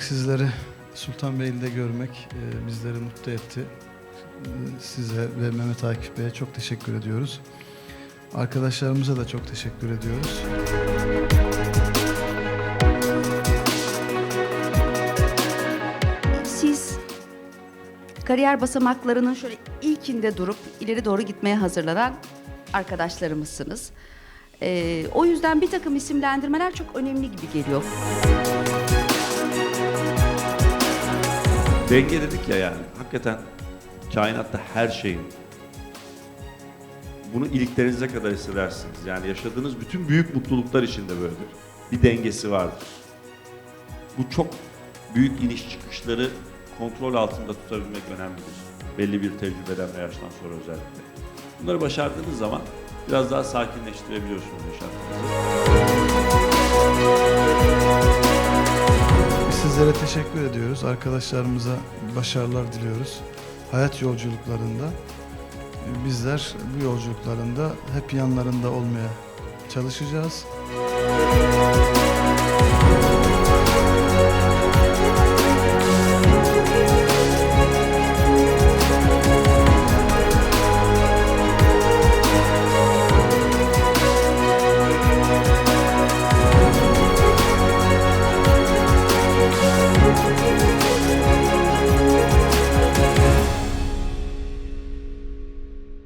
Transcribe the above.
sizleri Sultanbeyli'de görmek e, bizleri mutlu etti. Size ve Mehmet Akif Bey'e çok teşekkür ediyoruz. Arkadaşlarımıza da çok teşekkür ediyoruz. Siz kariyer basamaklarının şöyle ilkinde durup ileri doğru gitmeye hazırlanan arkadaşlarımızsınız. Ee, o yüzden bir takım isimlendirmeler çok önemli gibi geliyor. Denge dedik ya yani. Hakikaten kainatta her şeyin bunu iliklerinize kadar hissedersiniz. Yani yaşadığınız bütün büyük mutluluklar içinde böyledir. Bir dengesi vardır. Bu çok büyük iniş çıkışları kontrol altında tutabilmek önemlidir. Belli bir tecrübeden ve yaştan sonra özellikle. Bunları başardığınız zaman biraz daha sakinleştirebiliyorsunuz yaşantınızı. Teşekkür ediyoruz. Arkadaşlarımıza başarılar diliyoruz. Hayat yolculuklarında bizler bu yolculuklarında hep yanlarında olmaya çalışacağız.